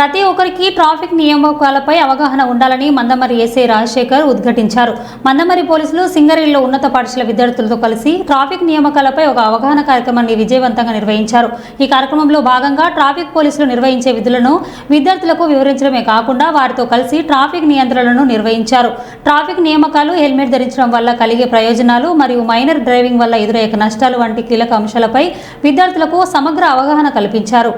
ప్రతి ఒక్కరికి ట్రాఫిక్ నియామకాలపై అవగాహన ఉండాలని మందమరి ఎస్ఐ రాజశేఖర్ ఉద్ఘాటించారు. మందమరి పోలీసులు సింగరేణిలో ఉన్నత పాఠశాల విద్యార్థులతో కలిసి ట్రాఫిక్ నియామకాలపై ఒక అవగాహన కార్యక్రమాన్ని విజయవంతంగా నిర్వహించారు. ఈ కార్యక్రమంలో భాగంగా ట్రాఫిక్ పోలీసులు నిర్వహించే విధులను విద్యార్థులకు వివరించడమే కాకుండా వారితో కలిసి ట్రాఫిక్ నియంత్రణలను నిర్వహించారు. ట్రాఫిక్ నియామకాలు హెల్మెట్ ధరించడం వల్ల కలిగే ప్రయోజనాలు మరియు మైనర్ డ్రైవింగ్ వల్ల ఎదురయ్యే నష్టాలు వంటి కీలక అంశాలపై విద్యార్థులకు సమగ్ర అవగాహన కల్పించారు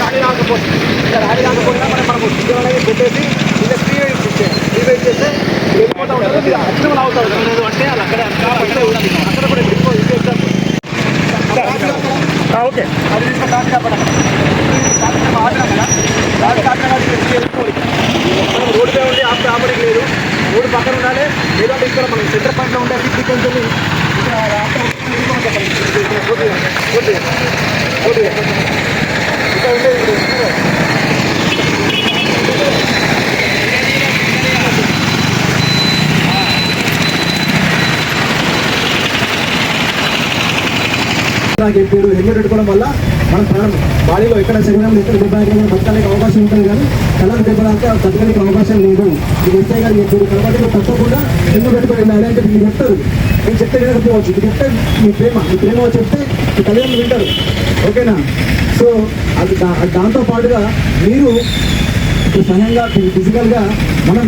రాడి రాకపోతే ఇంకా రాడి రాకపోయినా మనం మనకు సిగ్నల్ అనేది పెట్టేసి ఇంకా స్పీ వైపు ఇచ్చేయాలి స్పీ వైపు చేస్తే వెళ్ళిపోతా ఉంటారు మీరు అచ్చిన వాళ్ళు అవుతారు లేదు అంటే వాళ్ళు అక్కడ అక్కడ కూడా ఇప్పుడు ఇంకో ఇంకో example. ఓకే అది తీసుకొని దాటి కాపాడాలి ఆపినాం కదా దాటి కాపినా కానీ వెళ్ళి వెళ్ళిపోవాలి మనం రోడ్డు పై ఉండి ఆపి ఆపడానికి లేదు రోడ్డు పక్కన ఉండాలి లేదంటే ఇక్కడ మనం సెంటర్ పాయింట్లో ఉంటే ఫిఫ్టీ కొంచెం ఇక్కడ ఆపి వెళ్ళిపోవాలి ఇప్పుడు హెల్మెట్ పెట్టుకోవడం వల్ల మన ప్రాణం బాడీలో ఎక్కడ శరీరం ఎక్కడ దెబ్బ తగిలినా బతకడానికి అవకాశం ఉంటుంది కానీ కళ్ళకు దెబ్బ తాకితే బతకడానికి అవకాశం లేదు. ఇది ఎస్ఐ కానీ చెప్పారు కాబట్టి తప్పకుండా ఎందుకు పెట్టుకొని వెళ్ళాలి అంటే మీరు చెప్తారు. నేను చెప్తే వినకపోవచ్చు. ఇది చెప్తే మీ ప్రేమ మీ ప్రేమ చెప్తే మీ తల్లిదండ్రులు వింటారు. ఓకేనా? సో అది దాంతో పాటుగా మీరు ఇప్పుడు ఫిజికల్గా మనం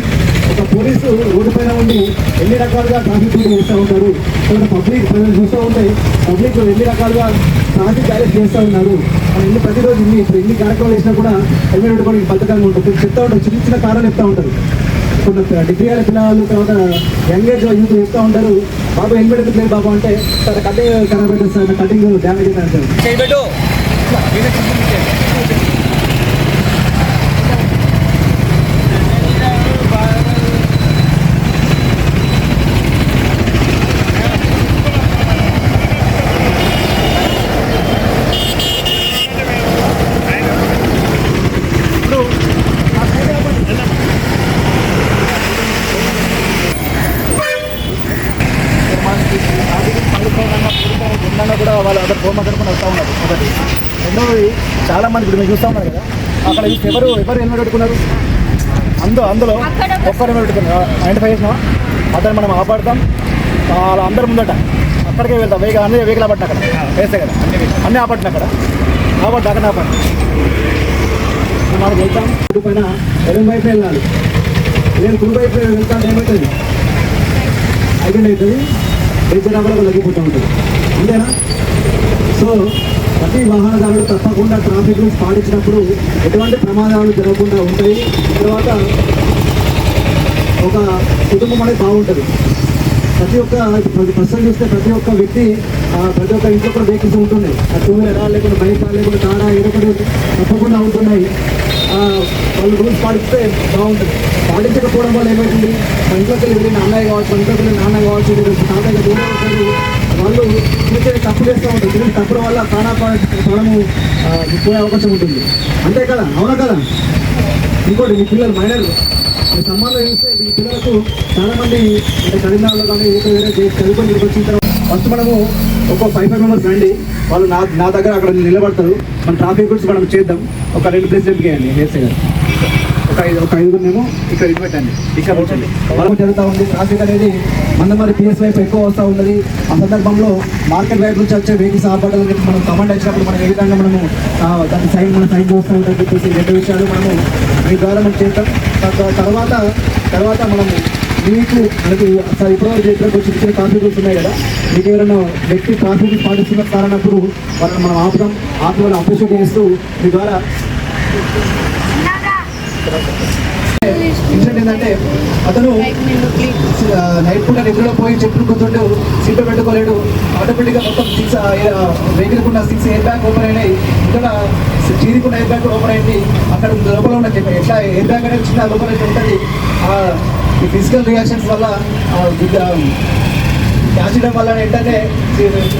ఒక పోలీసు రోడ్డు పైన ఉండి ఎన్ని రకాలుగా ట్రాఫిక్ చేస్తూ ఉంటారు ఇక్కడ పబ్లిక్ ప్రజలు చూస్తూ ఉంటే పబ్లిక్ ఎన్ని రకాలుగా ట్రాఫిక్ బ్యాలెన్స్ చేస్తూ ఉన్నారు మనం ఎన్ని ప్రతిరోజు ఇన్ని ఇప్పుడు ఎన్ని కార్యక్రమాలు చేసినా కూడా హెల్మెట్ పెట్టుకోవడానికి బద్దకంగా ఉంటుంది. చెప్తా ఉంటారు చిన్న చిన్న కారణాలు చెప్తా ఉంటారు. కొన్ని డిగ్రీ అయిన పిల్లలు తర్వాత యంగ్ ఏజ్ యూత్ చెప్తా ఉంటారు బాబు హెల్మెట్ ఎందుకు బాబు? అంటే సార్ కటింగ్ ఖరాబ్ అవుతుంది సార్ కటింగ్ డ్యామేజ్ అవుతుంది అంటారు వాళ్ళు అక్కడ ఫోన్ మాట్లాడుకుని వస్తూ ఉన్నారు ఒకటి రెండవది చాలా మంది ఇప్పుడు మీరు చూస్తూ ఉన్నారు కదా అక్కడ ఎవరు ఎవరు హెల్మెట్ పెట్టుకున్నారు? అందులో అందులో ఒక్కరు హెల్మెట్ పెట్టుకున్నారు. ఫైవ్ చేసినా అతను మనం ఆపాడతాం. వాళ్ళ అందరి ముందట అక్కడికే వెళ్తాం. వెహికల్ అన్ని వెహికల్ ఆపట్టిన అక్కడ. వేస్తే కదా. అన్నీ ఆపట్టిన అక్కడ. ఆపట్టు అక్కడ ఆపట్టు మనకి వెళ్తాం. కుడి పైన ఎడం వైపు వెళ్ళాలి. నేను కుడి వైపు వెళ్తాను. ఏమవుతుంది? ఐడెంట్ అవుతుంది. బేచరాబులకు తగ్గిపోతూ ఉంటుంది. ఇదేనా? సో ప్రతి వాహనదారుడు తప్పకుండా ట్రాఫిక్ రూల్స్ పాటించినప్పుడు ఎటువంటి ప్రమాదాలు జరగకుండా ఉంటాయి. తర్వాత ఒక కుటుంబం అనేది బాగుంటుంది. ప్రతి ఒక్క ప్రతి ప్రస్తుతం చూస్తే ప్రతి ఒక్క వ్యక్తి ప్రతి ఒక్క ఇంట్లో కూడా వెహికల్స్ ఉంటున్నాయి ఆ టూ వీలర్ లేకుండా బైక్ లేకుండా కారా ఏదో ఒకటి తప్పకుండా ఉంటున్నాయి. వాళ్ళు రూల్స్ పాటిస్తే బాగుంటుంది. పాటించకపోవడం వల్ల ఏమవుతుంది మన ఇంట్లోకి వెళ్ళి వెళ్ళిన అన్నయ్య కావచ్చు మన ఇంట్లోకి వెళ్ళిన నాన్న కావచ్చు తాతయ్య దూరం వాళ్ళు చిన్న తప్పు చేస్తూ ఉంటారు. చిన్న తప్పుల వల్ల ప్రాణ ప్రాణము పోయే అవకాశం ఉంటుంది. అంతే కదా అవునా కదా? ఇంకోటి మీ పిల్లలు మైనర్లు మీ సంబంధం చూస్తే మీ పిల్లలకు చాలా మంది అంటే కరీంనగర్లో కానీ ఏదో వేరే చేసి చదువుకొని వచ్చిన తర్వాత ఫస్ట్ మనము ఒక ఫైవ్ ఫైవ్ మెంబర్స్ రండి. వాళ్ళు నా నా దగ్గర అక్కడ నిలబడతారు. మన ట్రాఫిక్ గురించి మనం చేద్దాం. ఒక రెండు ప్లేస్ ఎంపికేయండి వేసే గారు. ఒక ఐదు ఒక ఐదుగురినేమో ఇక్కడ ఇటు పెట్టండి ఇక్కడ కూర్చోండి వరకు జరుగుతూ ఉంది. ట్రాఫిక్ అనేది మందమరి పిఎస్ వైపు ఎక్కువ వస్తూ ఉన్నది. ఆ సందర్భంలో మార్కెట్ వైపు నుంచి వచ్చే వెహికల్స్ ఆపడాలని చెప్పి మనం కమాండ్ వచ్చినప్పుడు మనం ఏ విధంగా మనము ఆ, దాని సైడ్ మన సైడ్ చూస్తూ ఉంటాం చెప్పేసి రెండు విషయాలు మనము మీ ద్వారా మనం చేస్తాం తర్వాత తర్వాత మనము మీకు మనకి సార్ ఇప్పటివరకు చెప్పినప్పుడు చిన్న చిన్న ట్రాఫిక్ ఉన్నాయి కదా. మీకు ఎవరైనా వ్యక్తి ట్రాఫిక్ పాటిస్తున్న కారణప్పుడు వాళ్ళని మనం ఆపుదాం. ఆపి వాళ్ళు అప్రిషియేట్ చేస్తూ మీ ద్వారా ఇన్సిడెంట్ ఏంటంటే అతను నైట్ పూట నిద్రలో పోయి చెట్లు కూర్చుంటూ సీట్ పెట్టుకోలేడు. ఆటోమేటిక్గా మొత్తం సిక్స్ వెహికల్ ఉన్న సిక్స్ ఎయిర్ బ్యాగ్ ఓపెన్ అయినాయి. ఇక్కడ చీరికున్న ఎయిర్ బ్యాగ్ ఓపెన్ అయింది. అక్కడ లోపల ఉన్న ఎట్లా ఎయిర్ బ్యాగ్ అనేది చిన్న లోపల ఉంటుంది. ఆ, ఈ ఫిజికల్ రియాక్షన్స్ వల్ల ఆ, వల్ల ఏంటంటే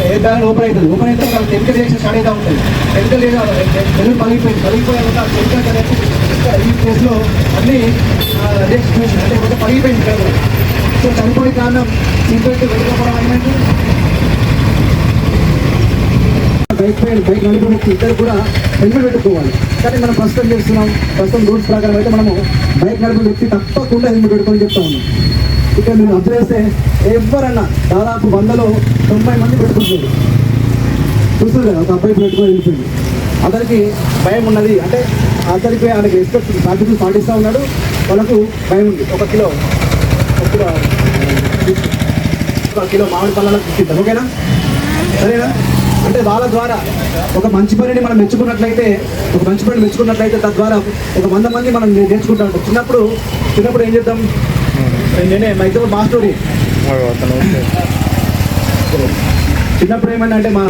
ఎయిర్ బ్యాగ్ ఓపెన్ అవుతుంది ఓపెన్ అయితే మనకు కెమికల్ రియాక్షన్ స్టార్ట్ అవుతూ ఉంటుంది కెమికల్ రియాక్షన్ పలిగిపోయింది పలిగిపోయాక కెమికల్ అనేది ఈ ప్లేస్లో అన్ని రియాక్షన్ అంటే కొంచెం పడిపోయింది ఇక్కడ సో చనిపోయే కారణం సీట్ వెళ్ళకపోవడం అయినట్టు బైక్ పైన బైక్ నడిపే ఇద్దరు కూడా హెల్మెట్ పెట్టుకోవాలి. కానీ మనం ప్రస్తుతం చేస్తున్నాం ప్రస్తుతం రూల్స్ ప్రకారం అయితే మనము బైక్ నడిపే వ్యక్తి తప్పకుండా హెల్మెట్ పెట్టుకొని చెప్తా ఉన్నాం. ఇక్కడ మీరు అబ్జర్వ్ చేస్తే ఎవరన్నా దాదాపు వందలో తొంభై మంది పెట్టుకుంటున్నారు. చూస్తుంది కదా ఒక అబ్బాయి పెట్టుకొని వెళ్ళిపోయింది. అతనికి భయం ఉన్నది. అంటే అతనికి ఆయనకి రెస్పెక్ట్ బాధ్యతలు పాటిస్తూ ఉన్నాడు. వాళ్ళకు భయం ఉంది. ఒక కిలో ఒక కిలో ఒక కిలో మామిడి పళ్ళకు ఇచ్చిద్దాం ఓకేనా? సరేనా? అంటే వాళ్ళ ద్వారా ఒక మంచి పనిని మనం మెచ్చుకున్నట్లయితే ఒక మంచి పని మెచ్చుకున్నట్లయితే తద్వారా ఒక వంద మంది మనం నేర్చుకుంటా చిన్నప్పుడు చిన్నప్పుడు ఏం చేద్దాం? నేనే మా ఇద్దరు మా స్టోరీ చిన్నప్పుడు ఏమైందంటే మా